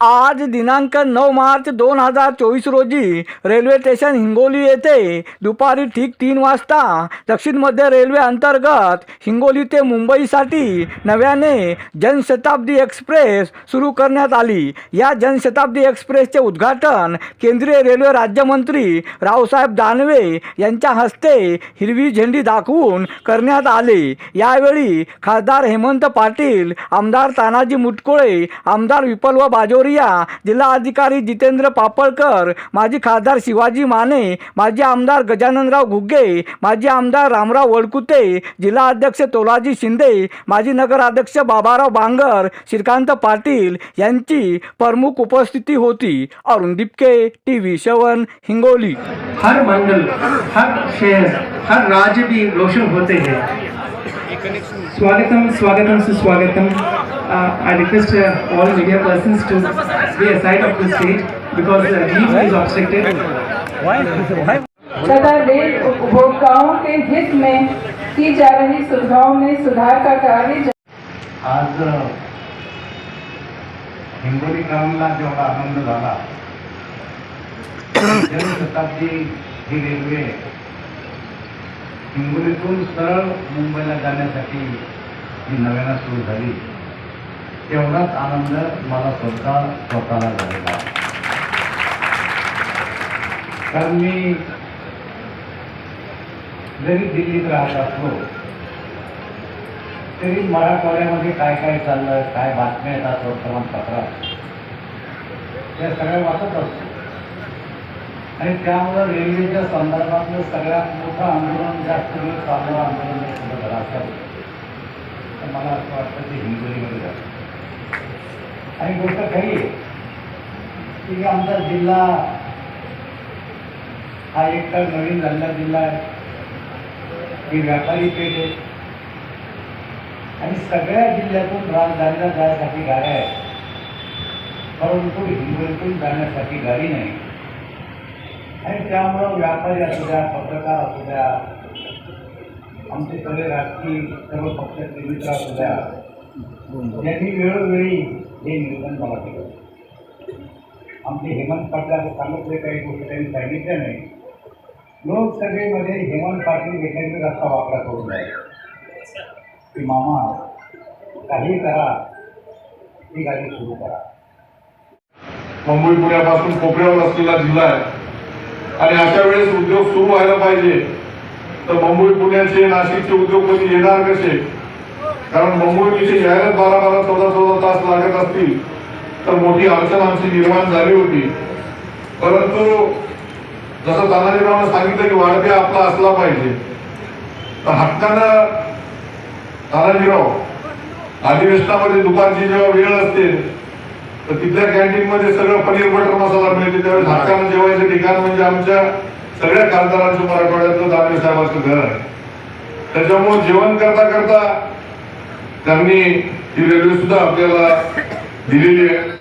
आज दिनांक नऊ मार्च दोन हजार चोवीस रोजी रेल्वे स्टेशन हिंगोली येथे दुपारी ठीक तीन वाजता दक्षिण मध्य रेल्वे अंतर्गत हिंगोली ते मुंबईसाठी नव्याने जनशताब्दी एक्सप्रेस सुरू करण्यात आली. या जनशताब्दी एक्सप्रेसचे उद्घाटन केंद्रीय रेल्वे राज्यमंत्री रावसाहेब दानवे यांच्या हस्ते हिरवी झेंडी दाखवून करण्यात आले. यावेळी खासदार हेमंत पाटील आमदार तानाजी मुटकुळे आमदार विपल्व बाजोरिया जिल्हाधिकारी जितेंद्र पापळकर माजी खासदार शिवाजी माने माजी आमदार गजाननराव घुगे माजी आमदार रामराव वडकुते जिल्हाध्यक्ष तोलाजी शिंदे माजी नगराध्यक्ष बाबाराव बांगर श्रीकांत पाटील यांची प्रमुख उपस्थिती होती. अरुण दिपके टी व्ही शवन हिंगोली. हर मंडल हर शहर हर राज्य भी रोशन होते हैं। स्वागतम स्वागतम सुस्वागतम। I request all media persons to be aside of the stage because live is obstructed तथा रेल उपभोक्ताओं के हित में की जा रही सुविधाओं में सुधार का कार्य आज हिंगोलीकरांना जेवढा आनंद झाला जनशताब्दी ही रेल्वे हिंगोलीतून सरळ मुंबईला जाण्यासाठी जी नव्यानं सुरू झाली. तेवढाच आनंद मला स्वतः स्वतःला झालेला. कारण मी जरी दिल्लीत राहत असलो तरी मराठवाड्यामध्ये काय काय चाललं काय बातम्या येतात वर्तमानपत्रात त्या सगळ्या वाचत असतो. आणि त्यामुळं रेल्वेच्या संदर्भातलं सगळ्यात मोठं आंदोलन जास्त वेळ चालणारं आंदोलन हे तर मला असं वाटतं ते हिंगोलीमध्ये जातं. आणि गोष्ट खरी आहे. की आमचा जिल्हा हा एक तर नवीन झालेला जिल्हा आहे. ही व्यापारी पेठ आहे. आणि सगळ्या जिल्ह्यातून राजधानीला जाण्यासाठी गाड्या आहेत. परंतु हिंगोलीतून जाण्यासाठी गाडी नाही. आणि त्यामुळं व्यापारी असू द्या पत्रकार असू द्या आमचे सगळे राजकीय सर्व पक्षाचे मित्र असू द्या यांनी वेळोवेळी हे निवेदन मला केलं. आमचे हेमंत पाटलाचं सांगितले काही गोष्टी त्यांनी सांगितल्या नाही. लोकसभेमध्ये हेमंत पाटील एखादी रस्ता वापरा करून जाईल. की मामा काही करा. ही गाडी सुरू करा. मुंबई पुण्यापासून कोपऱ्यावर असलेला जिल्हा आहे. आणि अशा वेळेस उद्योग सुरू व्हायला पाहिजे. तर मुंबई पुण्याचे नाशिकचे उद्योगपती येणार कसे? कारण मुंबईविषयी यायला बारा बारा चौदा चौदा तास लागत असतील तर मोठी अडचण आमची निर्माण झाली होती. परंतु जसं तानाजीरावनं सांगितलं की वाढत्या आपला असला पाहिजे तर हक्कानं तानाजीराव अधिवेशनामध्ये दुपारची जेव्हा वेळ असते तर तिथल्या कॅन्टीन मध्ये सगळं पनीर बटर मसाला मिळते. त्यावेळेस हक्कानं जेवायचं ठिकाण म्हणजे आमच्या सगळ्या खासदारांचं मराठवाड्यातलं दानवे साहेबांचं घर आहे. त्याच्यामुळे जेवण करता करता त्यांनी ही रेल्वे सुद्धा आपल्याला दिलेली आहे.